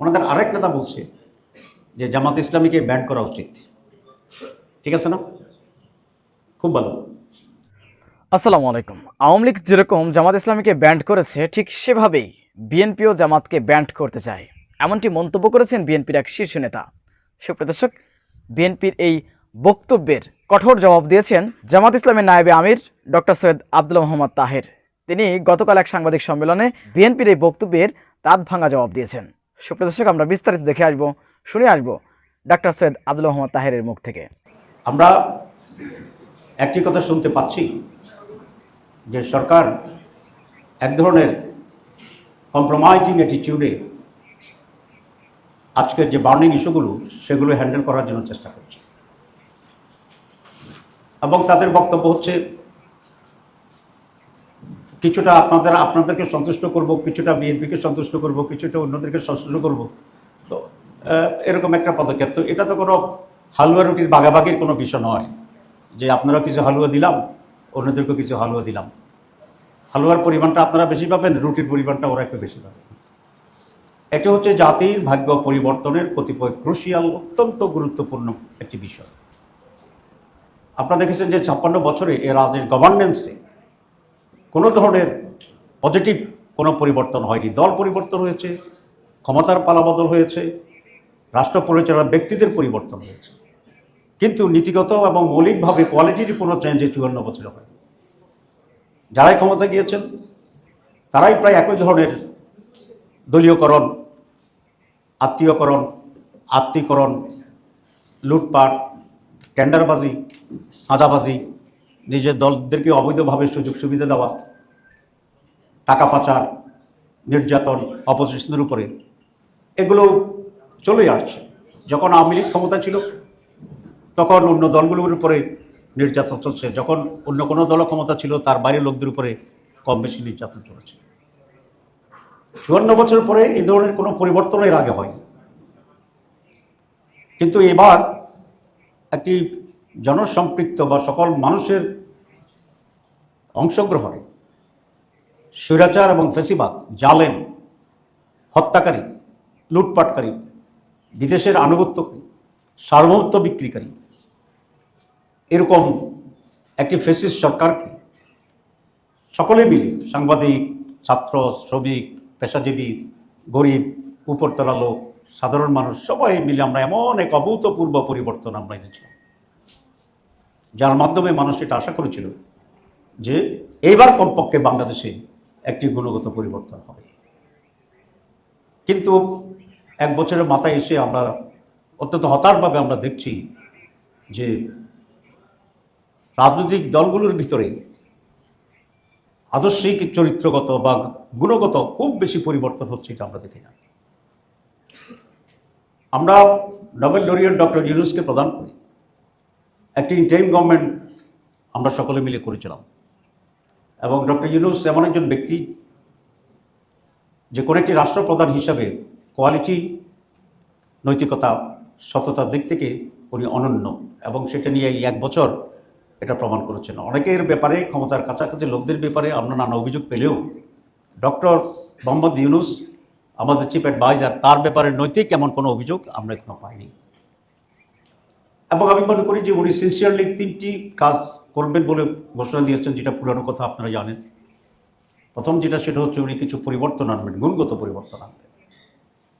ওনাদের আরেক নেতা বলছে যে জামাত ইসলামীকে ব্যান করা উচিত। ঠিক আছে না? খুব ভালো। আসসালামু আলাইকুম। আওয়ামী লীগ যেরকম জামাত ইসলামীকে ব্যান্ড করেছে, ঠিক সেভাবেই বিএনপিও জামাতকে ব্যান্ড করতে চায়। এমনটি মন্তব্য করেছেন বিএনপির এক শীর্ষ নেতা। সুপ্রদর্শক বিএনপির এই বক্তব্যের কঠোর জবাব দিয়েছেন জামাত ইসলামের নায়েবে আমির ডক্টর সৈয়দ আব্দুল মোহাম্মদ তাহের। তিনি গতকাল এক সাংবাদিক সম্মেলনে বিএনপির এই বক্তব্যের দাঁত ভাঙা জবাব দিয়েছেন। সুপ্রদর্শক আমরা বিস্তারিত দেখে আসব, শুনে আসব ডক্টর সৈয়দ আব্দুল মোহাম্মদ তাহেরের মুখ থেকে। আমরা একটি কথা শুনতে পাচ্ছি যে সরকার এক ধরনের কম্প্রোমাইজিং অ্যাটিটিউডে আজকের যে বার্নিং ইস্যুগুলো সেগুলো হ্যান্ডেল করার জন্য চেষ্টা করছে। এবং তাদের বক্তব্য হচ্ছে কিছুটা আপনাদের, আপনাদেরকে সন্তুষ্ট করব, কিছুটা বিএনপিকে সন্তুষ্ট করব, কিছুটা অন্যদেরকে সন্তুষ্ট করব। তো এরকম একটা পদক্ষেপ। তো এটা তো কোনো হালুয়া রুটির বাগাবাগির কোনো বিষয় নয় যে আপনারা কিছু হালুয়া দিলাম, অন্যদেরকেও কিছু হালুয়া দিলাম। হালুয়ার পরিমাণটা আপনারা বেশি পাবেন, রুটির পরিমাণটা ওরা একটু বেশি পাবে এটা হচ্ছে জাতির ভাগ্য পরিবর্তনের কতিপয় ক্রুশিয়াল অত্যন্ত গুরুত্বপূর্ণ একটি বিষয়। আপনারা দেখেছেন যে ছাপ্পান্ন বছরে এ রাজের গভর্নেন্সে ধরনের পজিটিভ কোনো পরিবর্তন হয়নি। দল পরিবর্তন হয়েছে, ক্ষমতার পালাবদল হয়েছে, রাষ্ট্র পরিচালনার ব্যক্তিদের পরিবর্তন হয়েছে। কিন্তু নীতিগত এবং মৌলিকভাবে কোয়ালিটির কোনো চেঞ্জ চুয়ান্ন বছরে হয়নি। যারাই ক্ষমতা গিয়েছেন, তারাই প্রায় একই ধরনের দলীয়করণ, আত্মীয়করণ, আত্মীকরণ, লুটপাট, টেন্ডারবাজি, সাদাবাজি নিজের দলদেরকে অবৈধভাবে সুযোগ সুবিধা দেওয়া, টাকা পাচার, নির্যাতন, অপোজিশনের উপরে, এগুলো চলে আসছে। যখন আওয়ামী লীগ ক্ষমতা ছিল, তখন অন্য দলগুলোর উপরে নির্যাতন চলছে। যখন অন্য কোনো দল ক্ষমতা ছিল, তার বাইরের লোকদের উপরে কম বেশি নির্যাতন চলেছে। চুয়ান্ন বছর পরে এই ধরনের কোনো পরিবর্তন এর আগে হয়নি। কিন্তু এবার একটি জনসম্পৃক্ত বা সকল মানুষের অংশগ্রহণে স্বৈরাচার এবং ফেসিবাদ, জালেম, হত্যাকারী, লুটপাটকারী, বিদেশের আনুগত্যকারী, সার্বভৌমত্ব বিক্রিকারী, এরকম একটি ফেসিস সরকারকে সকলে মিলে সাংবাদিক, ছাত্র, শ্রমিক, পেশাজীবী, গরিব, উপরতলা লোক, সাধারণ মানুষ, সবাই মিলে আমরা এমন এক অভূতপূর্ব পরিবর্তন আমরা এনেছিলাম। যার মাধ্যমে মানুষ এটা আশা করেছিল যে এইবার কমপক্ষে বাংলাদেশে একটি গুণগত পরিবর্তন হবে। কিন্তু এক বছরের মাথায় এসে আমরা অত্যন্ত হতাশভাবে আমরা দেখছি যে রাজনৈতিক দলগুলোর ভিতরে আদর্শিক, চরিত্রগত বা গুণগত খুব বেশি পরিবর্তন হচ্ছে এটা আমরা দেখি না। আমরা নোবেল লরিয়েট ডক্টর ইউনুসকে প্রদান করি। একটি ইন্টারিম গভর্নমেন্ট আমরা সকলে মিলে করেছিলাম। এবং ডক্টর ইউনুস এমন একজন ব্যক্তি, যে কোনো একটি রাষ্ট্রপ্রধান হিসাবে কোয়ালিটি নৈতিকতা, সততার দিক থেকে উনি অনন্য এবং সেটা নিয়ে এক বছর এটা প্রমাণ করেছেন। অনেকের ব্যাপারে, ক্ষমতার কাছাকাছি লোকদের ব্যাপারে আমরা নানা অভিযোগ পেলেও ডক্টর মোহাম্মদ ইউনুস, আমাদের চিফ অ্যাডভাইজার তার ব্যাপারে নৈতিক এমন কোনো অভিযোগ আমরা এখনও পাইনি। এবং আমি মনে করি যে উনি সিনসিয়ারলি তিনটি কাজ করবেন বলে ঘোষণা দিয়েছেন, যেটা পুরানো কথা আপনারা জানেন। প্রথম যেটা, সেটা হচ্ছে উনি কিছু পরিবর্তন আনবেন, গুণগত পরিবর্তন আনবেন।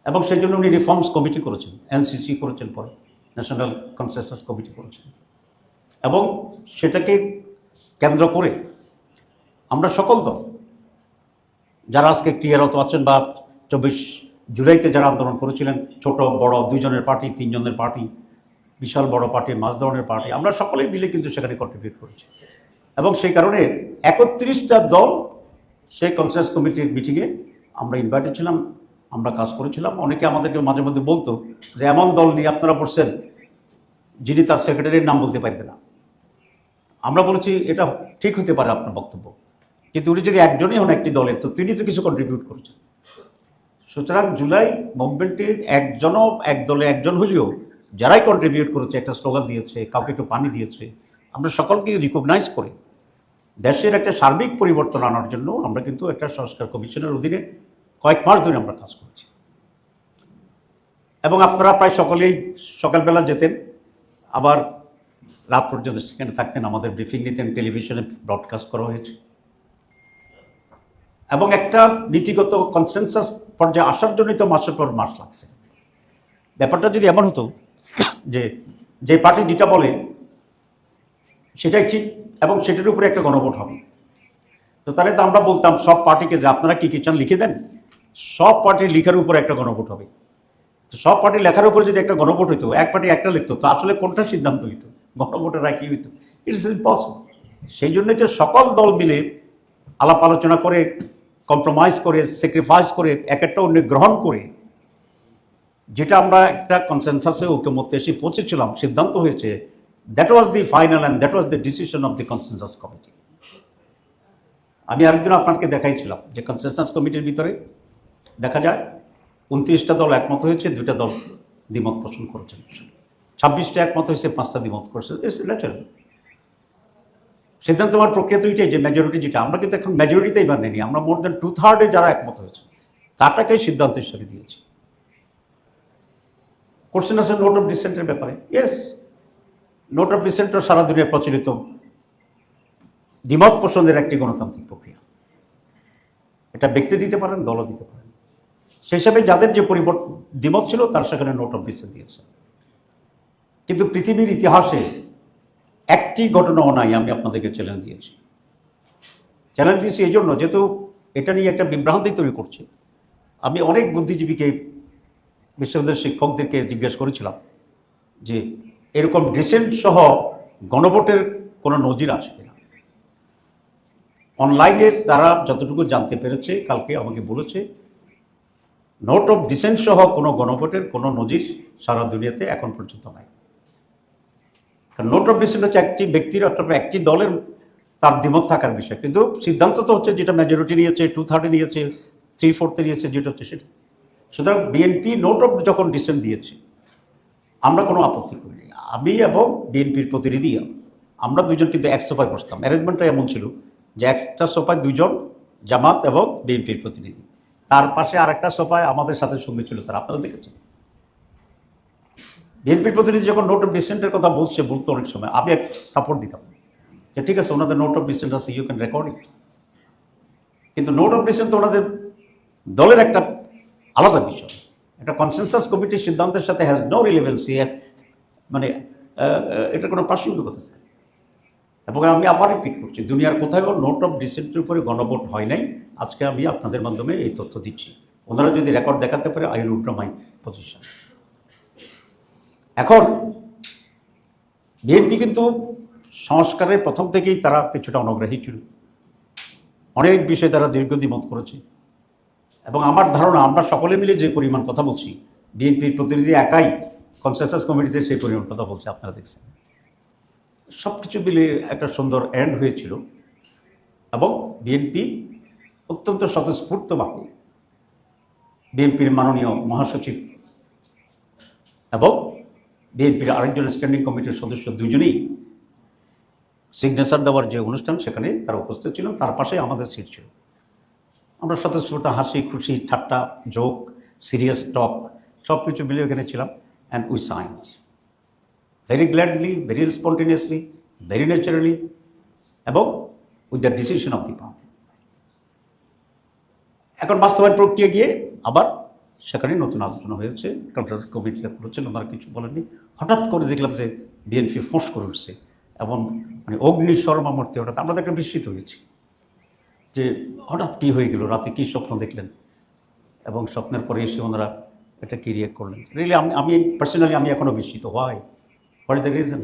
এবং সেই জন্য উনি রিফর্মস কমিটি করেছেন এনসিসি করেছেন পরে ন্যাশনাল কনসেনসাস কমিটি করেছেন। এবং সেটাকে কেন্দ্র করে আমরা সকল দল, যারা আজকে ক্লিয়ারত আছেন বা চব্বিশ জুলাইতে যারা আন্দোলন করেছিলেন, ছোট, বড়, দুইজনের পার্টি, তিনজনের পার্টি বিশাল বড় পার্টি, মাঝ ধরনের পার্টি, আমরা সকলেই মিলে কিন্তু সেখানে কন্ট্রিবিউট করেছি। এবং সেই কারণে একত্রিশটা দল সেই কনসার্স কমিটির মিটিংয়ে আমরা ইনভাইটেড ছিলাম, আমরা কাজ করেছিলাম। অনেকে আমাদেরকে মাঝে মধ্যে বলতো যে, এমন দল নিয়ে আপনারা বসছেন যিনি তার সেক্রেটারির নাম বলতে পারবে না। আমরা বলেছি, এটা ঠিক হতে পারে আপনার বক্তব্য। কিন্তু উনি যদি একজনই হন একটি দলের, তো তিনি তো কিছু কন্ট্রিবিউট করেছেন। সুতরাং জুলাই মুভমেন্টের একজনও, এক দলে একজন হলেও যারাই কন্ট্রিবিউট করেছে, একটা স্লোগান দিয়েছে, কাউকে একটু পানি দিয়েছে, আমরা সকলকে রিকগনাইজ করে। দেশের একটা সার্বিক পরিবর্তন আনার জন্য আমরা কিন্তু একটা সংস্কার কমিশনের অধীনে কয়েক মাস ধরে আমরা কাজ করছি। এবং আপনারা প্রায় সকলেই সকালবেলা যেতেন, আবার রাত পর্যন্ত সেখানে থাকতেন, আমাদের ব্রিফিং নিতেন টেলিভিশনে ব্রডকাস্ট করা হয়েছে। এবং একটা নীতিগত কনসেনসাস পর্যায়ে আসার জন্যই তো মাসের পর মাস লাগছে। ব্যাপারটা যদি এমন হতো যে যে পার্টি যেটা বলে, সেটাই ঠিক এবং সেটার উপরে একটা গণভোট হবে। তো তাহলে তো আমরা বলতাম সব পার্টিকে যে আপনারা কী কী চান লিখে দেন, সব পার্টির লেখার উপরে একটা গণভোট হবে। তো সব পার্টি লেখার উপরে যদি একটা গণভোট হইতো, এক পার্টি একটা লিখতো, তো আসলে কোনটা সিদ্ধান্ত হইতো? গণভোটের একই হইতো? ইটস ইম্পসিবল সেই জন্যই যে সকল দল মিলে আলাপ আলোচনা করে কম্প্রোমাইজ করে স্যাক্রিফাইস করে, এক একটা অন্য গ্রহণ করে যেটা আমরা একটা কনসেনসাসে ঐক্যমত্যে এসে পৌঁছেছিলাম, সিদ্ধান্ত হয়েছে that was the final and that was the decision of the consensus committee আমি আরেকদিন আপনাকে দেখাইছিলাম, যে কনসেনসাস কমিটির ভিতরে দেখা যায়, উনত্রিশটা দল একমত হয়েছে, দুইটা দল দ্বিমত পোষণ করেছেন ছাব্বিশটা একমত হয়েছে, পাঁচটা দ্বিমত করেছে। ইটস ন্যাচারাল সিদ্ধান্ত হওয়ার প্রক্রিয়া তো যে মেজরিটি যেটা, আমরা কিন্তু এখন মেজরিটিতেই বানিয়ে নিই। আমরা মোর দেন টু থার্ডে যারা একমত হয়েছে তাটাকেই সিদ্ধান্ত হিসেবে দিয়েছি। কোশ্চেন আছে নোট অফ ডিসেন্টের ব্যাপারে। ইয়েস নোট অফ ডিসেন্টও সারা দুনিয়ায় প্রচলিত দ্বিমত পোষণের একটি গণতান্ত্রিক প্রক্রিয়া। এটা ব্যক্তি দিতে পারেন, দলও দিতে পারেন। সেই হিসাবে যাদের যে পরিবর্তন দ্বিমত ছিল তার সেখানে নোট অফ ডিসেন্ট দিয়েছে। কিন্তু পৃথিবীর ইতিহাসে একটি ঘটনাও নাই, আমি আপনাদেরকে চ্যালেঞ্জ দিয়েছি। চ্যালেঞ্জ দিয়েছি এই জন্য, যেহেতু এটা নিয়ে একটা বিভ্রান্তি তৈরি করছে। আমি অনেক বুদ্ধিজীবীকে বিশ্ববিদ্যালয়ের শিক্ষকদেরকে জিজ্ঞেস করেছিলাম যে এরকম ডিসেন্ট সহ গণভোটের কোনো নজির আছে কিনা? অনলাইনে তারা যতটুকু জানতে পেরেছে, কালকে আমাকে বলেছে নোট অফ ডিসেন্ট সহ কোনো গণভোটের কোনো নজির সারা দুনিয়াতে এখন পর্যন্ত নাই। নোট অফ ডিসেন্ট হচ্ছে একটি ব্যক্তির অথবা একটি দলের তার দ্বিমত থাকার বিষয়। কিন্তু সিদ্ধান্ত তো হচ্ছে যেটা মেজরিটি নিয়েছে টু থার্ডে নিয়েছে থ্রি ফোর্থে নিয়েছে, যেটা হচ্ছে সেটা। সুতরাং বিএনপি নোট অফ যখন ডিসেন্ট দিয়েছে, আমরা কোনো আপত্তি করিনি। আমি এবং বিএনপির প্রতিনিধি, আমরা দুজন কিন্তু এক সোফায় বসতাম। অ্যারেঞ্জমেন্টটা এমন ছিল যে একটা সোফায় দুজন জামাত এবং বিএনপির প্রতিনিধি। তার পাশে আরেকটা সোফায় আমাদের সাথে সঙ্গে ছিল তারা। আপনারা দেখেছেন? বিএনপির প্রতিনিধি যখন নোট অফ ডিসেন্টের কথা বলছে, বলতো অনেক সময়, আমি এক সাপোর্ট দিতাম। যে ঠিক আছে, ওনাদের নোট অফ ডিসেন্ট আছে ইউ ক্যান রেকর্ড ইট কিন্তু নোট অফ ডিসেন্ট তো ওনাদের দলের একটা আলাদা বিষয়। একটা কনসেনসাস কমিটির সিদ্ধান্তের সাথে হ্যাজ নো রিলেভেন্সি মানে এটা কোনো প্রাসঙ্গিকতা নেই এবং আমি আবার রিপিট করছি, দুনিয়ার কোথাও নোট অফ ডিসেন্টের উপরে গণভোট হয় নাই। আজকে আমি আপনাদের মাধ্যমে এই তথ্য দিচ্ছি। ওনারা যদি রেকর্ড দেখাতে পারে আই উইল মাই পজিশন এখন, বিএনপি কিন্তু সংস্কারের প্রথম থেকেই তারা কিছুটা অনগ্রাহী ছিল। অনেক বিষয়ে তারা দীর্ঘ দ্বিমত করেছে। এবং আমার ধারণা আমরা সকলে মিলে যে পরিমাণ কথা বলছি বিএনপির প্রতিনিধি একাই কনসেনসাস কমিটিতে সেই পরিমাণ কথা বলছে, আপনারা দেখছেন। সব কিছু মিলে একটা সুন্দর এন্ড হয়েছিল এবং বিএনপি অত্যন্ত স্বতঃস্ফূর্তভাবে বিএনপির মাননীয় মহাসচিব এবং বিএনপির আরেকজন স্ট্যান্ডিং কমিটির সদস্য দুজনেই সিগনেচার দেওয়ার যে অনুষ্ঠান, সেখানে তারা উপস্থিত ছিলেন, তার পাশে আমাদের সিট ছিল। আমরা স্বতঃস্ফূর্ত হাসি, খুশি, ঠাট্টা, জোক সিরিয়াস টক সব কিছু মিলে ওখানে ছিলাম and we signed very gladly very spontaneously very naturally এবং with the decision of the party এখন বাস্তবায়ন প্রক্রিয়া গিয়ে আবার সেখানে নতুন আলোচনা হয়েছে কনসাস কমিটিটা করেছেন, ওনারা কিছু বলেননি। হঠাৎ করে দেখলাম যে বিএনপি ফোঁস করে উঠছে এবং মানে অগ্নি শর্মা মূর্তি হঠাৎ, আমরা তো একটা বিস্মিত হয়েছি। যে হঠাৎ কী হয়ে গেল? রাতে কী স্বপ্ন দেখলেন? এবং স্বপ্নের পরে এসে ওনারা এটা কি রিয়েক্ট করলেন? রিয়েলি আমি আমি পার্সোনালি আমি এখনও বিস্মিত। হয় হোয়াট ইজ দ্য রিজন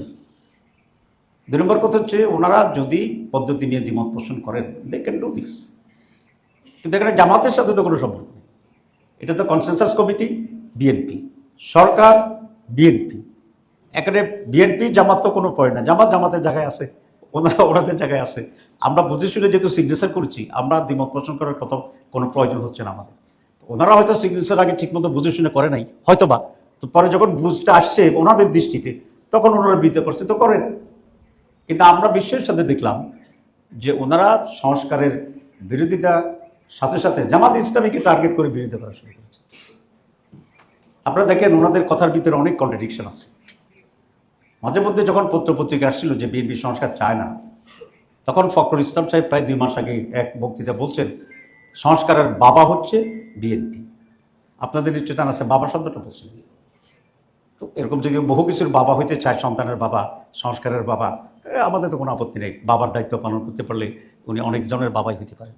দুই নম্বর কথা হচ্ছে, ওনারা যদি পদ্ধতি নিয়ে দ্বিমত পোষণ করেন দে ক্যান ডু দিস কিন্তু এখানে জামাতের সাথে তো কোনো সম্পর্ক নেই। এটা তো কনসেনসাস কমিটি বিএনপি সরকার বিএনপি এখানে বিএনপি জামাত তো কোনো পয়েন্ট না। জামাত জামাতের জায়গায় আছে। ওনারা ওনাদের জায়গায় আছে। আমরা বুঝে শুনে যেহেতু সিগনেচার করছি, আমরা দ্বিমত পোষণ করার কথা কোনো প্রয়োজন হচ্ছে না আমাদের। ওনারা হয়তো সিগনেচার আগে ঠিকমতো বুঝে শুনে করে নাই হয়তো বা তো পরে যখন বুঝটা আসছে ওনাদের দৃষ্টিতে, তখন ওনারা বিচার করছে, তো করেন। কিন্তু আমরা বিশ্বের সাথে দেখলাম যে ওনারা সংস্কারের বিরোধিতা, সাথে সাথে জামাত ইসলামীকে টার্গেট করে বিরোধিতা করা শুরু করেছে। আপনারা দেখেন ওনাদের কথার ভিতরে অনেক কন্ট্রাডিকশন আছে। মাঝে মধ্যে যখন পত্রপত্রিকা আসছিল যে বিএনপি সংস্কার চায় না, তখন ফখরুল ইসলাম সাহেব প্রায় দুই মাস আগে এক বক্তৃতা বলছেন, সংস্কারের বাবা হচ্ছে বিএনপি। আপনাদের জানা আছে বাবা শব্দটা বলছেন। তো এরকম যদি বহু কিছুর বাবা হইতে চায়, সন্তানের বাবা, সংস্কারের বাবা আমাদের তো কোনো আপত্তি নেই। বাবার দায়িত্ব পালন করতে পারলে উনি অনেকজনের বাবাই হতে পারেন।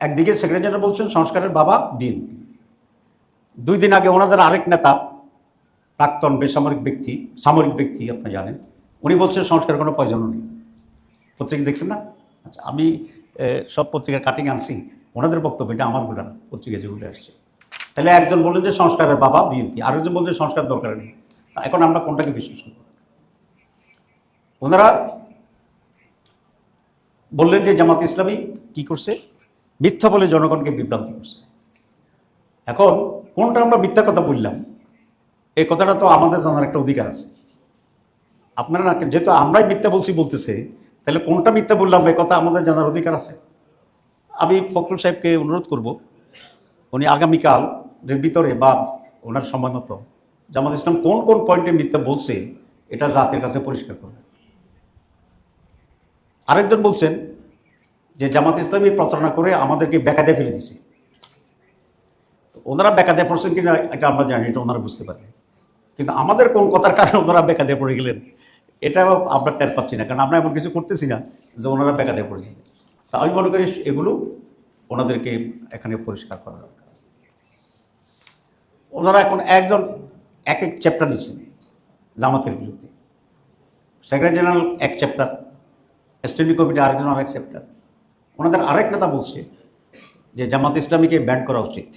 একদিকে সেক্রেটারি বলছেন, সংস্কারের বাবা বিএনপি। দুই দিন আগে ওনাদের আরেক নেতা প্রাক্তন বেসামরিক ব্যক্তি, সামরিক ব্যক্তি আপনি জানেন। উনি বলছেন সংস্কার কোনো প্রয়োজন নেই। পত্রিকা দেখছেন না? আচ্ছা আমি সব পত্রিকার কাটিং আনছি। ওনাদের বক্তব্য এটা আমার না পত্রিকা যেগুলো আসছে। তাহলে একজন বললেন যে, সংস্কারের বাবা বিএনপি। আরেকজন বলছেন সংস্কার দরকার নেই। এখন আমরা কোনটাকে বিশ্বাস করব? ওনারা বললেন যে, জামাত ইসলামী কি করছে? মিথ্যা বলে জনগণকে বিভ্রান্তি করছে। এখন কোনটা আমরা মিথ্যা কথা বললাম এই কথাটা তো আমাদের জানার একটা অধিকার আছে। আপনারা না, যেহেতু আমরাই মিথ্যা বলছি বলতেছে, তাহলে কোনটা মিথ্যা বললাম? এই কথা আমাদের জানার অধিকার আছে। আমি ফখরুল সাহেবকে অনুরোধ করব, উনি আগামীকাল ভিতরে বা ওনার সময় মতো জামাত ইসলাম কোন কোন পয়েন্টে মিথ্যা বলছে, এটা জাতির কাছে পরিষ্কার করবে। আরেকজন বলছেন যে জামাত ইসলামী প্রতারণা করে আমাদেরকে বেকাদে ফেলে দিছে ওনারা বেকাদে পড়ছেন কিনা, এটা আমরা জানি এটা ওনারা বুঝতে পারে কিন্তু আমাদের কোন কথার কারণে ওনারা বেকাদে পড়ে গেলেন? এটা আমরা টের পাচ্ছি না, কারণ আমরা এমন কিছু করতেছি না যে ওনারা বেকাদে পড়ে গেলেন। তা আমি মনে করি এগুলো ওনাদেরকে এখানে পরিষ্কার করা দরকার। ওনারা এখন একজন এক এক চ্যাপ্টার নিচ্ছেন জামাতের বিরুদ্ধে। সেক্রেটারি জেনারেল এক চ্যাপ্টার স্ট্যান্ডিং কমিটি আরেকজন আরেক চ্যাপ্টার ওনাদের আরেক নেতা বলছে যে জামাত ইসলামীকে ব্যান করা উচিত।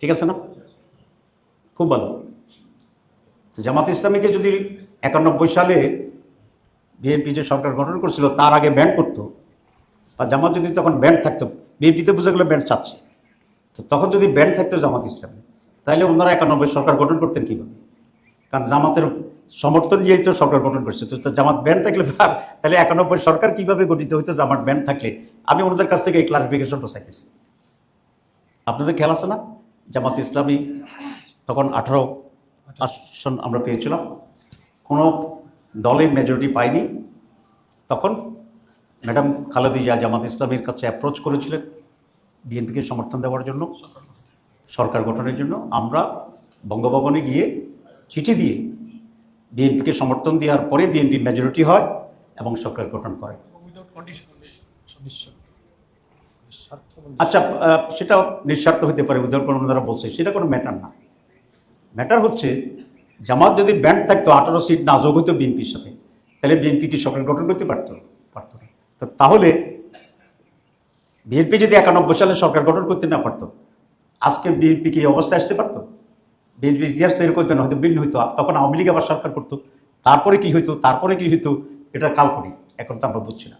ঠিক আছে না? খুব ভালো। জামাত ইসলামীকে যদি একানব্বই সালে বিএনপি যে সরকার গঠন করছিল, তার আগে ব্যান করতো, বা জামাত যদি তখন ব্যান্ড থাকতো, বিএনপিতে বুঝে গেলে ব্যান্ড চাচ্ছে। তো তখন যদি ব্যান্ড থাকতো জামাত ইসলামী তাহলে ওনারা একানব্বই সরকার গঠন করতেন কীভাবে? কারণ জামাতের সমর্থন নিয়েই তো সরকার গঠন করছে। তো জামাত ব্যান্ড থাকলে তার তাহলে একানব্বই সরকার কীভাবে গঠিত হইতো জামাত ব্যান্ড থাকলে? আমি ওনাদের কাছ থেকে এই ক্লারিফিকেশনটা চাইতেছি। আপনাদের খেয়াল আছে না? জামাত ইসলামী তখন আঠারো আসন আমরা পেয়েছিলাম। কোনো দলের মেজরিটি পাইনি। তখন ম্যাডাম খালেদা জিয়া জামাত ইসলামের কাছে অ্যাপ্রোচ করেছিলেন বিএনপিকে সমর্থন দেওয়ার জন্য, সরকার গঠনের জন্য। আমরা বঙ্গভবনে গিয়ে চিঠি দিয়ে বিএনপিকে সমর্থন দেওয়ার পরে বিএনপি মেজরিটি হয় এবং সরকার গঠন করে। আচ্ছা সেটা নিঃস্বার্থ হতে পারে উদাহরণ যারা বলছে, সেটা কোনো ম্যাটার না। ম্যাটার হচ্ছে, জামাত যদি ব্যান্ড থাকতো, আঠারো সিট না যোগ হতো বিএনপির সাথে, তাহলে বিএনপি কি সরকার গঠন করতে পারতো? পারতো না। তো তাহলে বিএনপি যদি একানব্বই সালে সরকার গঠন করতে না পারতো, আজকে বিএনপি কি অবস্থায় আসতে পারতো? বিএনপির ইতিহাস তৈরি করতে না, হয়তো ভিন্ন হইতো। তখন আওয়ামী লীগ আবার সরকার করতো। তারপরে কি হইতো? তারপরে কি হইতো? এটা কাল্পনিক। এখন তো আমরা বুঝছি না।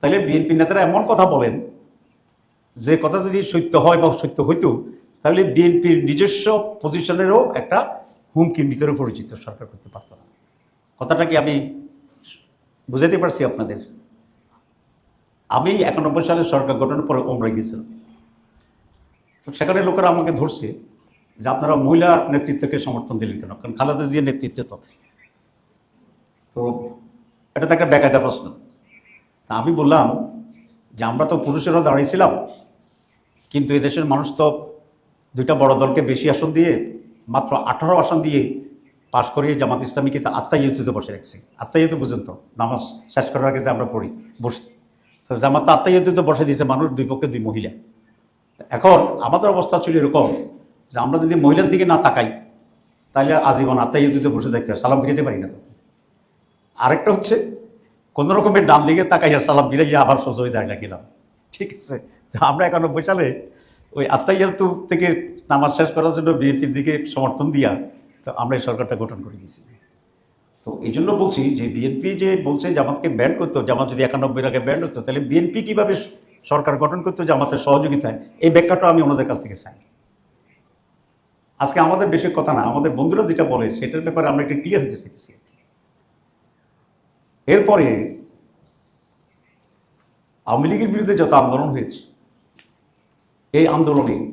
তাহলে বিএনপি নেতারা এমন কথা বলেন, যে কথা যদি সত্য হয় বা সত্য হইতো তাহলে বিএনপির নিজস্ব পজিশনেরও একটা হুমকির ভিতরে পরিচিত সরকার করতে পারত না। কথাটা কি আমি বুঝাতে পারছি আপনাদের? আমি একানব্বই সালে সরকার গঠনের পরে ওমরা গিয়েছিলাম। তো সেখানে লোকেরা আমাকে ধরছে যে আপনারা মহিলা নেতৃত্বকে সমর্থন দিলেন কেন? কারণ খালেদা জিয়ার নেতৃত্বে তো। তো এটা তো একটা বেকায়দা প্রশ্ন। তা আমি বললাম যে আমরা তো পুরুষেরা দাঁড়িয়েছিলাম কিন্তু এদেশের মানুষ তো দুইটা বড় দলকে বেশি আসন দিয়ে, মাত্র আঠারো আসন দিয়ে পাশ করিয়ে জামাত ইসলামীকে তো আত্মাইয়ুতে বসে রাখছে। আত্মাইয়ুত বুঝেন তো নামাজ শেষ করার আগে যে আমরা পড়ি, বসে। তো জামাত আত্মাইয়ুতে বসে দিয়েছে, মানুষ দুই পক্ষে দুই মহিলা। এখন আমাদের অবস্থা ছিল এরকম যে আমরা যদি মহিলার দিকে না তাকাই, তাহলে আজীবন আত্মাইয়ুতে বসে দেখতে হয়, সালাম ফিরিতে পারি না তো। আরেকটা হচ্ছে, কোনো রকমের ডান দিকে তাকাইয়া সালাম ফিরাইয়া আবার সোজা হয়ে দাঁড়িয়ে রাখিলাম। ঠিক আছে, তো আমরা একানব্বই সালে ওই আত্মাইয়াতু থেকে নামাজ শেষ করার জন্য বিএনপির দিকে সমর্থন দিয়া তো আমরা এই সরকারটা গঠন করে দিয়েছি তো এই জন্য বলছি যে বিএনপি যে বলছে জামাতকে ব্যান্ড করতো, জামাত যদি একানব্বই আগে ব্যান্ড হতো, তাহলে বিএনপি কীভাবে সরকার গঠন করতো জামাতের সহযোগিতায়? এই ব্যাখ্যাটা আমি ওনাদের কাছ থেকে চাই। আজকে আমাদের বেশি কথা না, আমাদের বন্ধুরা যেটা বলে সেটার ব্যাপারে আমরা একটু ক্লিয়ার হতে চাইতেছি এরপরে আওয়ামী লীগের বিরুদ্ধে যত আন্দোলন হয়েছে এই আন্দোলনে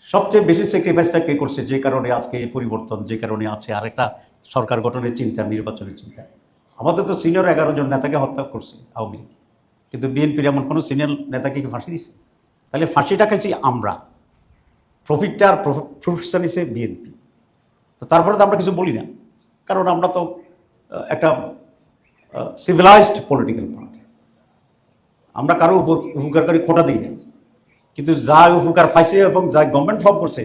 সবচেয়ে বেশি স্যাক্রিফাইসটা কে করছে? যে কারণে আজকে এই পরিবর্তন, যে কারণে আছে আরেকটা সরকার গঠনের চিন্তা, নির্বাচনের চিন্তা। আমাদের তো সিনিয়র এগারো জন নেতাকে হত্যা করছে আওয়ামী লীগ। কিন্তু বিএনপির এমন কোনো সিনিয়র নেতাকে কি ফাঁসি দিছে? তাহলে ফাঁসিটা খাইছি আমরা। প্রফিটটা আর প্রফেশন হিসেবে বিএনপি। তো তারপরে তো আমরা কিছু বলি না। কারণ আমরা তো একটা সিভিলাইজড পলিটিক্যাল পার্টি আমরা কারও উপ- উপকারকারী খোটা দিই না। কিন্তু যা উপকার পাইছে এবং যা গভর্নমেন্ট ফর্ম করছে,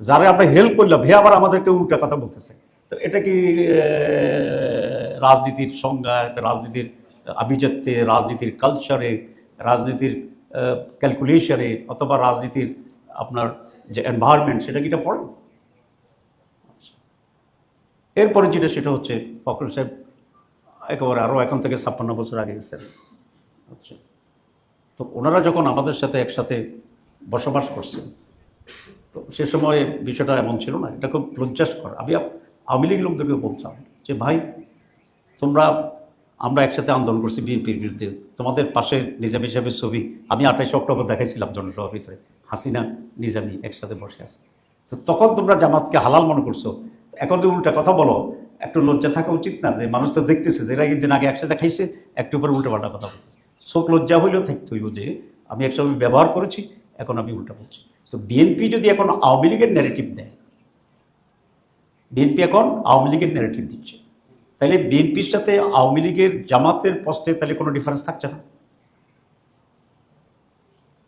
যারা আমরা হেল্প করলাম, হে আবার আমাদেরকে উল্টা কথা বলতেছে। তো এটা কি রাজনীতির সংজ্ঞা, রাজনীতির আভিজাত্যে, রাজনীতির কালচারে রাজনীতির ক্যালকুলেশনে অথবা রাজনীতির আপনার যে এনভায়রনমেন্ট সেটা কি এটা পড়ে? এরপরে যেটা, সেটা হচ্ছে ফখরুল সাহেব একেবারে আরও এখন থেকে ছাপ্পান্ন বছর আগে গেছেন আচ্ছা। তো ওনারা যখন আমাদের সাথে একসাথে বসবাস করছেন, তো সে সময় বিষয়টা এমন ছিল না, এটা খুব লজ্জাস্কর আমি আওয়ামী লীগ লোকদেরকে বলতাম যে, ভাই, তোমরা, আমরা একসাথে আন্দোলন করছি বিএনপির বিরুদ্ধে, তোমাদের পাশে নিজামী সাহেবের ছবি, আমি আঠাইশে অক্টোবর দেখাইছিলাম জনসভার ভিতরে, হাসিনা, নিজামি একসাথে বসে আছে। তো তখন তোমরা জামাতকে হালাল মনে করছ। এখন যে উল্টা কথা বলো, একটু লজ্জা থাকা উচিত না যে, মানুষ তো দেখতেছে যে, এরা দিন আগে একসাথে খাইছে, একটু উপরে উল্টা পাল্টা কথা বলতেছে। শোক লজ্জা হইলেও থাকতে হইব যে আমি একসময় ব্যবহার করেছি, এখন আমি উল্টা বলছি। তো বিএনপি যদি এখন আওয়ামী লীগের ন্যারেটিভ দেয় বিএনপি এখন আওয়ামী লীগের ন্যারেটিভ দিচ্ছে। তাহলে বিএনপির সাথে আওয়ামী লীগের জামাতের পোস্টে তাহলে কোনো ডিফারেন্স থাকছে না।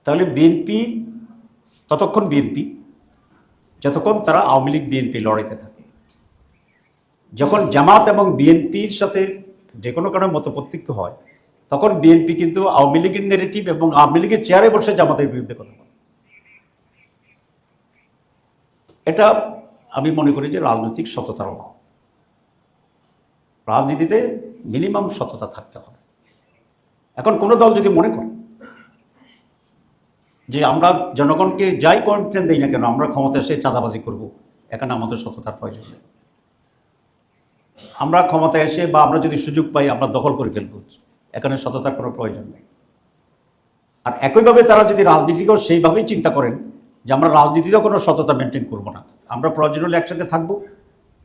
তাহলে বিএনপি ততক্ষণ বিএনপি যতক্ষণ তারা আওয়ামী লীগ বিএনপি লড়াইতে থাকে। যখন জামাত এবং বিএনপির সাথে যে কোনো কারণে মতপত্তিক্য হয় তখন বিএনপি কিন্তু আওয়ামী লীগের নেগেটিভ এবং আওয়ামী লীগের চেয়ারে বসে জামাতের বিরুদ্ধে কথা বলে। এটা আমি মনে করি যে রাজনৈতিক সততার অভাব। রাজনীতিতে মিনিমাম সততা থাকতে হবে। এখন কোনো দল যদি মনে করে যে আমরা জনগণকে যাই কনফিডেন্স দিই না কেন, আমরা ক্ষমতা এসে চাঁদাবাজি করব, এখানে আমাদের সততার প্রয়োজন নেই। আমরা ক্ষমতা এসে বা আমরা যদি সুযোগ পাই, আমরা দখল করে ফেলব। এখানে সততার কোনো প্রয়োজন নেই। আর একইভাবে তারা যদি রাজনীতিকেও সেইভাবেই চিন্তা করেন যে আমরা রাজনীতিতেও কোনো সততা মেনটেন করব না। আমরা প্রয়োজন হলে একসাথে থাকব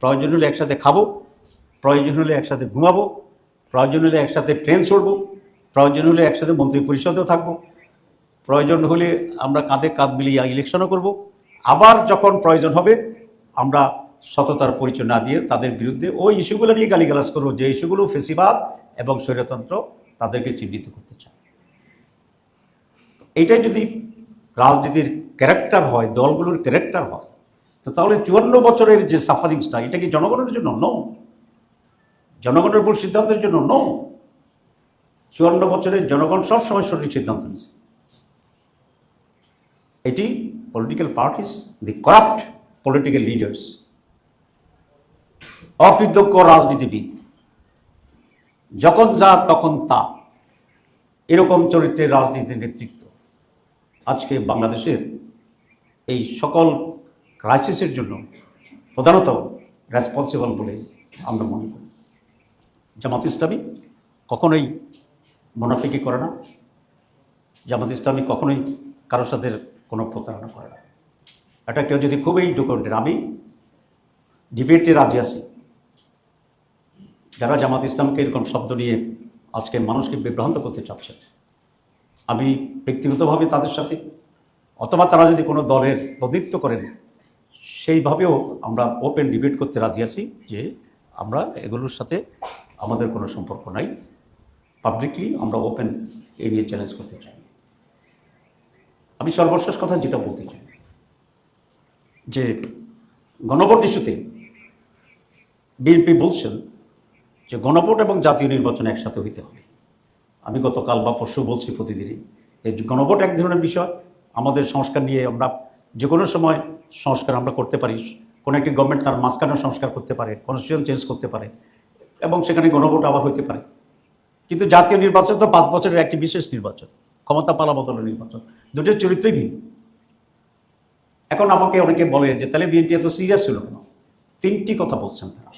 প্রয়োজন হলে একসাথে খাব প্রয়োজন হলে একসাথে ঘুমাবো প্রয়োজন হলে একসাথে ট্রেন চড়বো প্রয়োজন হলে একসাথে মন্ত্রী পরিষদেও থাকব। প্রয়োজন হলে আমরা কাঁধে কাঁধ মিলিয়ে ইলেকশনও করব। আবার যখন প্রয়োজন হবে, আমরা সততার পরিচয় না দিয়ে তাদের বিরুদ্ধে ওই ইস্যুগুলো নিয়ে গালিগালাজ করব যে ইস্যুগুলো ফেসিবাদ এবং স্বৈরতন্ত্র তাদেরকে চিহ্নিত করতে চায়। এইটাই যদি রাজনীতির ক্যারেক্টার হয়, দলগুলোর ক্যারেক্টার হয়, তো তাহলে চুয়ান্ন বছরের যে সাফারিংসটা এটা কি জনগণের জন্য? নো জনগণের ভুল সিদ্ধান্তের জন্য? নো চুয়ান্ন বছরের জনগণ সবসময় সঠিক সিদ্ধান্ত নিয়েছে। এটি political parties the corrupt political leaders অকৃতজ্ঞ রাজনীতিবিদ। যখন যা, তখন তা। এরকম চরিত্রের রাজনীতির নেতৃত্ব। আজকে বাংলাদেশের এই সকল ক্রাইসিসের জন্য প্রধানত রেসপন্সিবল বলে আমরা মনে করি। জামাত ইসলামী কখনোই মুনাফিকি করে না। জামাত ইসলামী কখনোই কারোর সাথে কোনো প্রতারণা করে না। এটা কেউ যদি খুবই ডকুমেন্টের আমি, ডিবেটে রাজি আছি যারা জামাত ইসলামকে এরকম শব্দ নিয়ে আজকে মানুষকে বিভ্রান্ত করতে চাচ্ছে, আমি ব্যক্তিগতভাবে তাদের সাথে, অথবা তারা যদি কোনো দলের প্রতিনিধিত্ব করেন, সেইভাবেও আমরা ওপেন ডিবেট করতে রাজি আছি যে আমরা এগুলোর সাথে আমাদের কোনো সম্পর্ক নাই। পাবলিকলি আমরা ওপেন এ নিয়ে চ্যালেঞ্জ করতে চাই। আমি সর্বশেষ কথা যেটা বলতে চাই, যে গণভোট ইস্যুতে বিএনপি বলছেন যে গণভোট এবং জাতীয় নির্বাচন একসাথে হইতে হবে। আমি গতকাল বা পরশু বলছি প্রতিদিনই, যে গণভোট এক ধরনের বিষয়। আমাদের সংস্কার নিয়ে আমরা যে কোনো সময় সংস্কার আমরা করতে পারি। কোনো একটি গভর্নমেন্ট তার মাঝখানে সংস্কার করতে পারে কনস্টিটিউশন চেঞ্জ করতে পারে, এবং সেখানে গণভোট আবার হইতে পারে। কিন্তু জাতীয় নির্বাচন তো পাঁচ বছরের একটি বিশেষ নির্বাচন, ক্ষমতা পালা বদলের নির্বাচন। দুটোর চরিত্রই ভিন্ন। এখন আমাকে অনেকে বলে যে, তাহলে বিএনপি এত সিরিয়াস ছিল কেন? তিনটি কথা বলছেন তারা।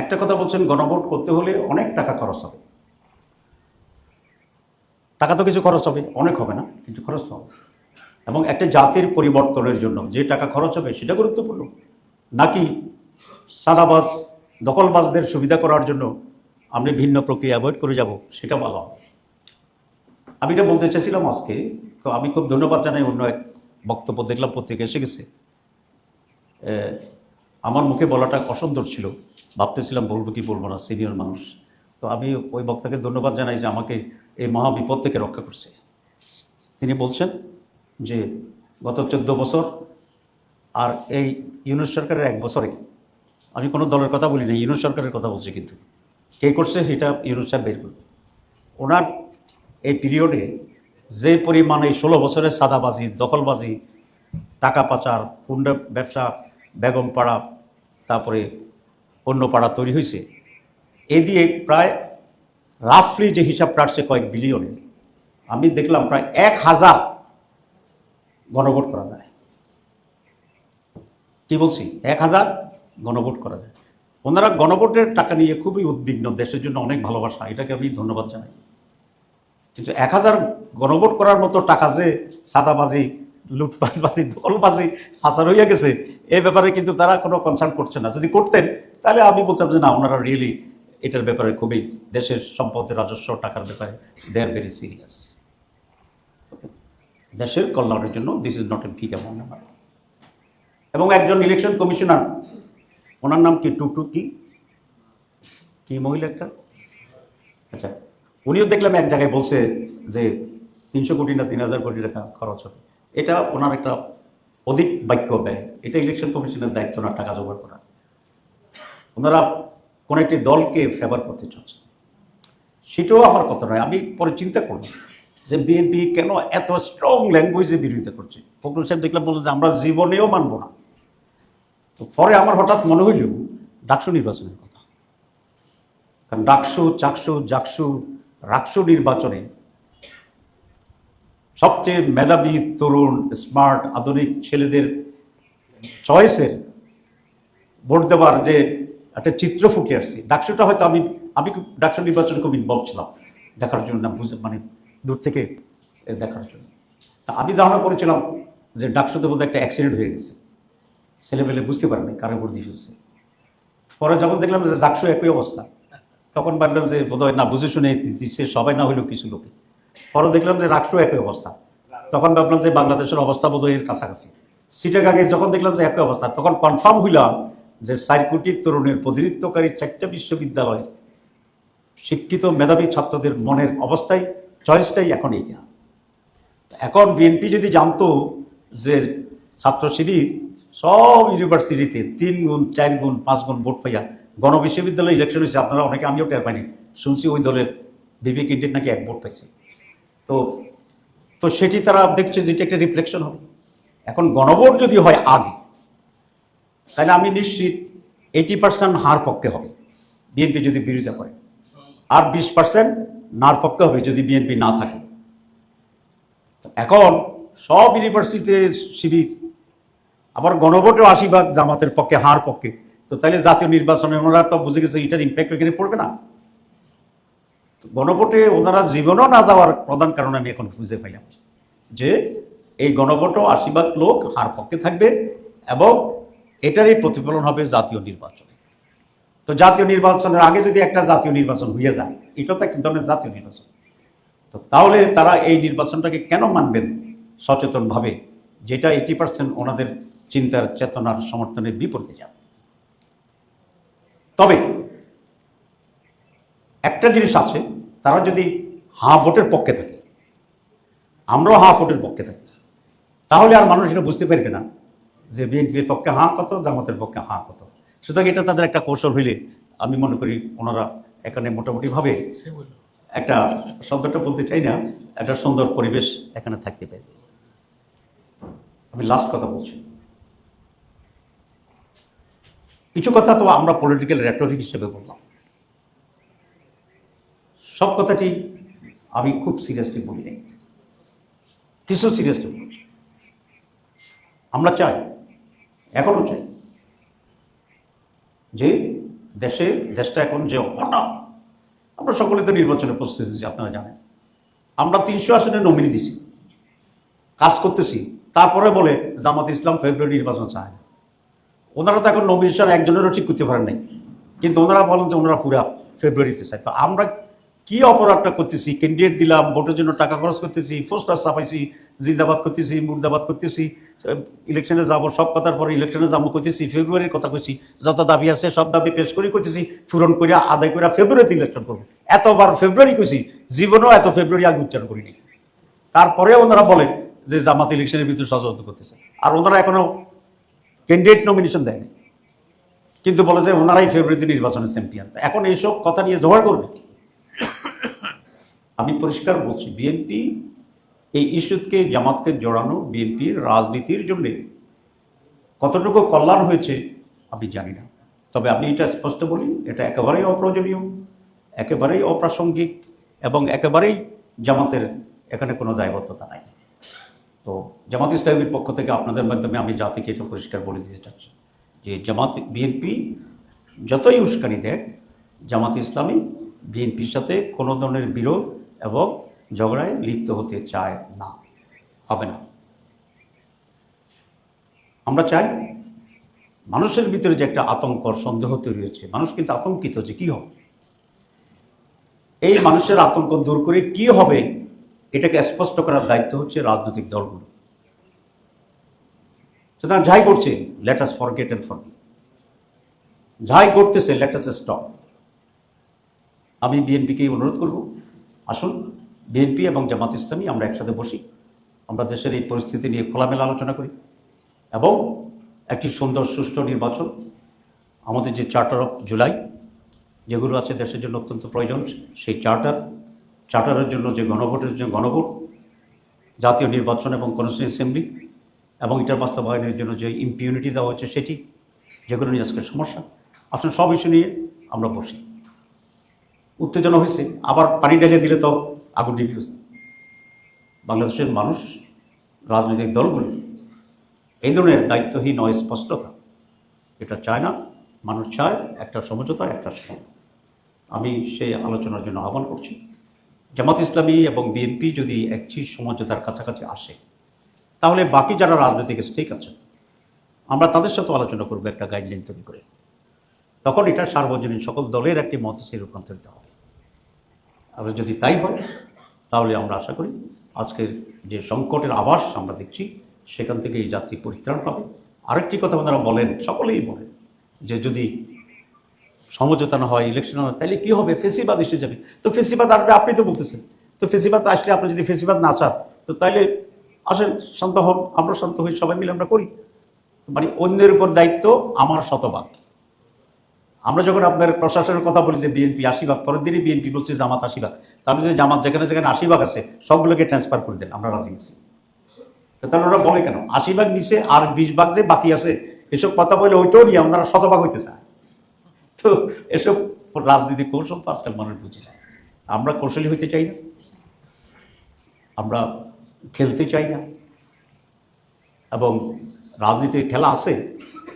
একটা কথা বলছেন, গণভোট করতে হলে অনেক টাকা খরচ হবে। টাকা তো কিছু খরচ হবে, অনেক হবে না কিছু খরচ হবে। এবং একটা জাতির পরিবর্তনের জন্য যে টাকা খরচ হবে সেটা গুরুত্বপূর্ণ। নাকি সাদাবাজ, দখলবাজদের সুবিধা করার জন্য আমি ভিন্ন প্রক্রিয়া অ্যাভয়েড করে যাব, সেটা ভালো আমি এটা বলতে চাইছিলাম আজকে, তো আমি খুব ধন্যবাদ জানাই অন্য এক বক্তব্য দেখলাম পত্রিকা এসে গেছে। আমার মুখে বলাটা অসুন্দর ছিল। ভাবতেছিলাম বলব কি বলব না সিনিয়র মানুষ। তো আমি ওই বক্তাকে ধন্যবাদ জানাই যে আমাকে এই মহা বিপদ থেকে রক্ষা করছে। তিনি বলছেন যে, গত চোদ্দ বছর আর এই ইউনুস সরকারের এক বছরে, আমি কোনো দলের কথা বলি না ইউনুস সরকারের কথা বলছি কিন্তু। কে করছে সেটা ইউনুস সাহেব বের করবে ওনার এই পিরিয়ডে যে পরিমাণ এই ষোলো বছরের সাদাবাজি, দখলবাজি, টাকা পাচার হুন্ডা ব্যবসা, বেগম পাড়া, তারপরে অন্য পাড়া তৈরি হয়েছে। এ দিয়ে প্রায় রাফলি যে হিসাব আসছে কয়েক বিলিয়নে আমি দেখলাম প্রায় এক হাজার গণভোট করা যায়। কি বলছি? এক হাজার গণভোট করা যায়। ওনারা গণভোটের টাকা নিয়ে খুবই উদ্বিগ্ন, দেশের জন্য অনেক ভালোবাসা, এটাকে আমি ধন্যবাদ জানাই। কিন্তু এক হাজার গণভোট করার মতো টাকা যে সাদাবাজি লুটপাটবাজি দলবাজি ফাঁসার হইয়া গেছে এই ব্যাপারে কিন্তু তারা কোনো কনসার্ন করছে না। যদি করতেন, তাহলে আমি বলতাম যে, না, ওনারা রিয়েলি এটার ব্যাপারে খুবই দেশের সম্পদের রাজস্ব টাকার ব্যাপারে দে আর ভেরি সিরিয়াস দেশের কল্যাণের জন্য দিস ইজ নট এ ফিক অ্যামাউন্ট এবং একজন ইলেকশন কমিশনার ওনার নাম কি? টুকটু কি? কি মহিলা একটা? আচ্ছা উনিও দেখলাম এক জায়গায় বলছে যে, তিনশো কোটি না তিন হাজার কোটি টাকা খরচ হবে। এটা ওনার একটা অধিক বাক্য ব্যয়। এটা ইলেকশন কমিশনের দায়িত্ব না, টাকা জোগাড় করা। ওনারা কোনো একটি দলকে ফেভার করতে চাচ্ছে সেটাও আমার কথা নয়, আমি পরে চিন্তা করলাম যে বিএনপি কেন এত স্ট্রং ল্যাঙ্গুয়েজে বিরোধিতা করছে। ফখরুল সাহেব দেখলাম বললেন যে আমরা জীবনেও মানব না। তো পরে আমার হঠাৎ মনে হইল ডাকসু নির্বাচনের কথা। কারণ ডাকসু, চাকসু, জাকসু, রাকসু নির্বাচনে সবচেয়ে মেধাবী তরুণ স্মার্ট আধুনিক ছেলেদের চয়েসের ভোট দেওয়ার যে একটা চিত্র ফুটে আসছে। ডাকসুটা হয়তো আমি আমি ডাকসু নির্বাচনে খুব ইনভলভ ছিলাম দেখার জন্য, বুঝে মানে দূর থেকে দেখার জন্য। তা আমি ধারণা করেছিলাম যে ডাকসুতে বোধহয় একটা অ্যাক্সিডেন্ট হয়ে গেছে। ছেলেমেলে বুঝতে পারেনি কারে ভোট দিয়ে ফেলছে। পরে যখন দেখলাম যে জাকসু একই অবস্থা, তখন ভাবলাম যে বোধহয় না, বুঝে শুনে দিচ্ছে সবাই না হলেও কিছু লোকে। পরে দেখলাম যে রাকসু একই অবস্থা। তখন ভাবলাম যে বাংলাদেশের অবস্থা বোধহয় এর কাছাকাছি। সিটের আগে যখন দেখলাম যে একই অবস্থা, তখন কনফার্ম হইলাম যে চার কোটি তরুণের প্রতিনিধিত্বকারী চারটা বিশ্ববিদ্যালয়ে শিক্ষিত মেধাবী ছাত্রদের মনের অবস্থায় চয়েসটাই এখন এইটা এখন বিএনপি যদি জানতো যে ছাত্র শিবির সব ইউনিভার্সিটিতে তিন গুণ, চার গুণ, পাঁচ গুণ ভোট পাইয়া গণবিশ্ববিদ্যালয় ইলেকশন হয়েছে, আপনারা অনেকে আমিও টের পাইনি। শুনছি ওই দলের বিবি ক্যান্ডিডেট নাকি এক ভোট পাইছে। তো তো সেটি তারা দেখছে যে একটা রিফ্লেকশন হবে। এখন গণভোট যদি হয় আগে, তাহলে আমি নিশ্চিত এইটি পার্সেন্ট হার পক্ষে হবে। বিএনপি যদি বিরোধিতা করে, আর বিশ পার্সেন্ট নার পক্ষে হবে যদি বিএনপি না থাকে। এখন সব ইউনিভার্সিটিতে শিবির, আবার গণভোটেও আশীর্বাদ জামাতের পক্ষে, হার পক্ষে। তো তাহলে জাতীয় নির্বাচনে ওনারা তো বুঝে গেছে এটার ইম্প্যাক্ট এখানে পড়বে না। গণভোটে ওনারা জীবনও না যাওয়ার প্রধান কারণ আমি এখন খুঁজে পাইলাম যে এই গণভোটও আশি ভাগ লোক হার পক্ষে থাকবে এবং এটারই প্রতিফলন হবে জাতীয় নির্বাচনে। তো জাতীয় নির্বাচনের আগে যদি একটা জাতীয় নির্বাচন হয়ে যায় এটা তো এক ধরনের জাতীয় নির্বাচন। তো তাহলে তারা এই নির্বাচনটাকে কেন মানবেন সচেতনভাবে, যেটা এইটি পার্সেন্ট ওনাদের চিন্তার, চেতনার, সমর্থনের বিপরীতে যাবে? তবে একটা জিনিস আছে, তারা যদি হাঁ ভোটের পক্ষে থাকে, আমরাও হাঁ ভোটের পক্ষে থাকি, তাহলে আর মানুষ এটা বুঝতে পারবে না যে বিএনপির পক্ষে হাঁ কত, জামাতের পক্ষে হাঁ কত। সুতরাং এটা তাদের একটা কৌশল হইলে আমি মনে করি ওনারা এখানে মোটামুটিভাবে একটা শব্দটা বলতে চাই না, একটা সুন্দর পরিবেশ এখানে থাকতে পারবে। আমি লাস্ট কথা বলছি। কিছু কথা তো আমরা পলিটিক্যাল রেটরিক হিসেবে বললাম। সব কথাটি আমি খুব সিরিয়াসলি বলি নাই কিছু সিরিয়াসলি বলছি। আমরা চাই এখনও চাই, যে দেশে, দেশটা এখন যে হঠাৎ আমরা সকলে তো নির্বাচনে প্রস্তুতি দিচ্ছি আপনারা জানেন। আমরা তিনশো আসনে নমিনি দিছি, কাজ করতেছি, তারপরে বলে জামাত ইসলাম ফেব্রুয়ারি নির্বাচন চায় না। ওনারা তো এখন নমিনেশন একজনেরও ঠিক করতে পারেন নাই, কিন্তু ওনারা বলেন যে ওনারা পুরা ফেব্রুয়ারিতে চায়। তো আমরা কি অপরাধটা করতেছি? ক্যান্ডিডেট দিলাম, ভোটের জন্য টাকা খরচ করতেছি, পোস্টার ছাপাইছি, জিন্দাবাদ করতেছি, মুর্দাবাদ করতেছি ইলেকশনে যাব, সব কথার পরে ইলেকশনে যাব করতেছি ফেব্রুয়ারির কথা কইছি, যত দাবি আছে সব দাবি পেশ করে করতেছি পূরণ করে আদায় করে ফেব্রুয়ারিতে ইলেকশন করব। এতবার ফেব্রুয়ারি কইছি, জীবনেও এত ফেব্রুয়ারি আগে উচ্চারণ করিনি। তারপরে ওনারা বলে যে জামাত ইলেকশনের ভিতরে সহযোগিতা করতেছে। আর ওনারা এখনও ক্যান্ডিডেট নমিনেশন দেয়নি। কিন্তু বলে যে ওনারাই ফেব্রুয়ারিতে নির্বাচনের চ্যাম্পিয়ন এখন এইসব কথা নিয়ে জোগাড় করবে? আমি পরিষ্কার বলছি বিএনপি এই ইস্যুকে, জামাতকে জড়ানো বিএনপির রাজনীতির জন্যে কতটুকু কল্যাণ হয়েছে আমি জানি না। তবে আমি এটা স্পষ্ট বলি, এটা একেবারেই অপ্রয়োজনীয়, একেবারেই অপ্রাসঙ্গিক এবং একেবারেই জামাতের এখানে কোনো দায়বদ্ধতা নাই। তো জামাত ইসলামের পক্ষ থেকে আপনাদের মাধ্যমে আমি জাতিকে এটা পরিষ্কার বলে দিতে চাচ্ছি যে জামাত বিএনপি যতই উস্কানি দেয় জামাত ইসলামী বিএনপির সাথে কোনো ধরনের বিরোধ এবং ঝগড়ায় লিপ্ত হতে চায় না। হবে না। আমরা চাই মানুষের ভিতরে যে একটা আতঙ্ক সন্দেহ তৈরি হয়েছে, মানুষ কিন্তু আতঙ্কিত যে কী হবে? এই মানুষের আতঙ্ক দূর করে কি হবে এটাকে স্পষ্ট করার দায়িত্ব হচ্ছে রাজনৈতিক দলগুলো। সুতরাং যাই করছে লেটাস ফরগেট অ্যান্ড ফরগেট যাই করতেছে লেটাস স্টপ আমি বিএনপিকে অনুরোধ করব, আসুন বিএনপি এবং জামাত ইসলামী আমরা একসাথে বসি। আমরা দেশের এই পরিস্থিতি নিয়ে খোলামেলা আলোচনা করি এবং একটি সুন্দর সুষ্ঠু নির্বাচন, আমাদের যে চার্টার অফ জুলাই যেগুলো আছে দেশের জন্য অত্যন্ত প্রয়োজন, সেই চার্টার চার্টারের জন্য যে গণভোটের যে গণভোট, জাতীয় নির্বাচন এবং কনস্টিটিউন্ট অ্যাসেম্বলি এবং এটার বাস্তবায়নের জন্য যে ইম্পিউনিটি দেওয়া হচ্ছে সেটি, যেগুলো নিয়ে আজকের সমস্যা আসলে সব ইস্যু নিয়ে আমরা বসি। উত্তেজনা হয়েছে, আবার পানি ঢেলে দিলে তো আগুন নিভে বাংলাদেশের মানুষ, রাজনৈতিক দলগুলো, এই ধরনের দায়িত্বহীন অস্পষ্টতা, এটা চায় না, মানুষ চায় একটা সমঝোতা, একটা আমি সেই আলোচনার জন্য আহ্বান করছি, জামাত ইসলামী এবং বিএনপি যদি একটি সমঝোতার কাছাকাছি আসে, তাহলে বাকি যারা রাজনৈতিক স্টেক আছে, আমরা তাদের সাথে আলোচনা করব, একটা গাইডলাইন তৈরি করে। তখন এটা সার্বজনীন সকল দলের একটি মতে রূপান্তরিত হবে। আর যদি তাই হয়, তাহলে আমরা আশা করি আজকের যে সংকটের আভাস আমরা দেখছি, সেখান থেকে এই যাত্রী পরিত্রাণ পাবে। আরেকটি কথা ওনারা বলেন, সকলেই বলেন, যে যদি সমঝোতা না হয় ইলেকশন হয়, তাহলে কী হবে? ফেসিবাদ এসে যাবে। তো ফেসিবাদ আসবে, আপনি তো বলতেছেন। তো ফেসিবাদ আসলে আপনি যদি ফেসিবাদ না চান, তো তাইলে আসেন, শান্ত হন, আমরা শান্ত হই, সবাই মিলে আমরা করি। মানে অন্যের উপর দায়িত্ব, আমার শতভাগ। আমরা যখন আপনার প্রশাসনের কথা বলি যে বিএনপি আশি ভাগ পরের দিনই বিএনপি বলছে জামাত আশি ভাগ তাহলে যে জামাত যেখানে যেখানে আশি ভাগ আছে, সবগুলোকে ট্রান্সফার করে দেন, আমরা রাজি আছি। তাহলে ওরা বলে কেন? আশি ভাগ নিচে আর বিশ ভাগ যে বাকি আছে, এসব কথা বলে ওইটাও নিয়ে আপনারা শতভাগ হইতে চায়। তো এসব রাজনীতিক কৌশল তো আজকাল মানুষ বুঝে যায় আমরা কৌশলী হইতে চাই না। আমরা খেলতে চাই না। এবং রাজনীতির খেলা আছে,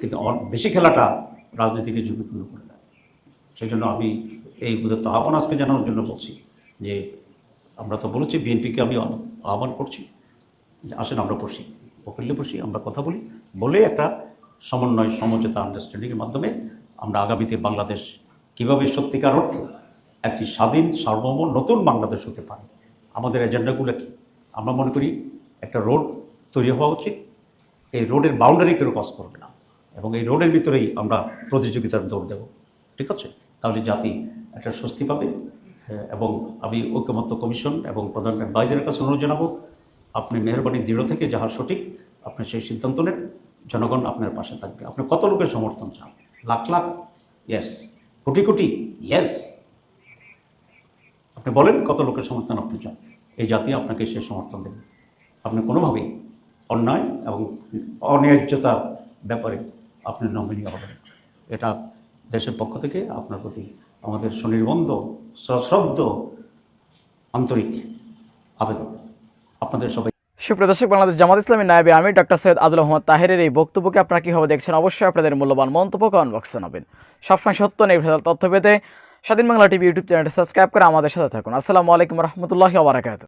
কিন্তু বেশি খেলাটা রাজনীতিকে ঝুঁকিপূর্ণ করে দেয়। সেই জন্য আমি এই উদাত্ত আহ্বান আজকে জানানোর জন্য বলছি যে, আমরা তো বলেছি, বিএনপিকে আমি আহ্বান করছি। যে আসেন, আমরা বসি। ওকেলে বসি, আমরা কথা বলি। বলে একটা সমন্বয়, সমঝোতা আন্ডারস্ট্যান্ডিংয়ের মাধ্যমে আমরা আগামীতে বাংলাদেশ কীভাবে সত্যিকার অর্থে একটি স্বাধীন, সার্বভৌম, নতুন বাংলাদেশ হতে পারে? আমাদের এজেন্ডাগুলো কি? আমরা মনে করি একটা রোড তৈরি হওয়া উচিত। এই রোডের বাউন্ডারি কেউ ক্রস করবে না। এবং এই রোডের ভিতরেই আমরা প্রতিযোগিতার দৌড় দেব। ঠিক আছে? তাহলে জাতি একটা স্বস্তি পাবে হ্যাঁ, এবং আমি ঐক্যমত্য কমিশন এবং প্রধান অ্যাডভাইজারের কাছে অনুরোধ জানাব আপনি মেহরবানি দৃঢ় থেকে যাহা সঠিক আপনি সেই সিদ্ধান্ত নেন জনগণ আপনার পাশে থাকবে। আপনি কত লোকের সমর্থন চান? লাখ লাখ? ইয়েস কোটি কোটি? ইয়েস আপনি বলেন কত লোকের সমর্থন আপনি চান। এই জাতি আপনাকে সে সমর্থন দেবে। আপনি কোনোভাবেই অন্যায় এবং অন্যায্যতার ব্যাপারে আপনি নমিনি হবেন। এটা দেশের পক্ষ থেকে আপনার প্রতি আমাদের সুনির্বন্ধ সশ্রদ্ধ, আন্তরিক আবেদন। আপনাদের সবাই সুপ্রদর্শক বাংলাদেশ জামাত ইসলামী নায়েবে আমির ডক্টর সৈয়দ আব্দুল রহমান তাহেরের এই বক্তব্যকে আপনারা কীভাবে দেখছেন? অবশ্যই আপনাদের মূল্যবান মন্তব্য কমেন্ট বক্সে জানাবেন। সবসময় সত্য নির্ভেজাল তথ্য পেতে স্বাধীন বাংলা টিভি ইউটিউব চ্যানেলটি সাবস্ক্রাইব করে আমাদের সাথে থাকুন। আসসালামু আলাইকুম রহমতুল্লাহি ওবরাকাত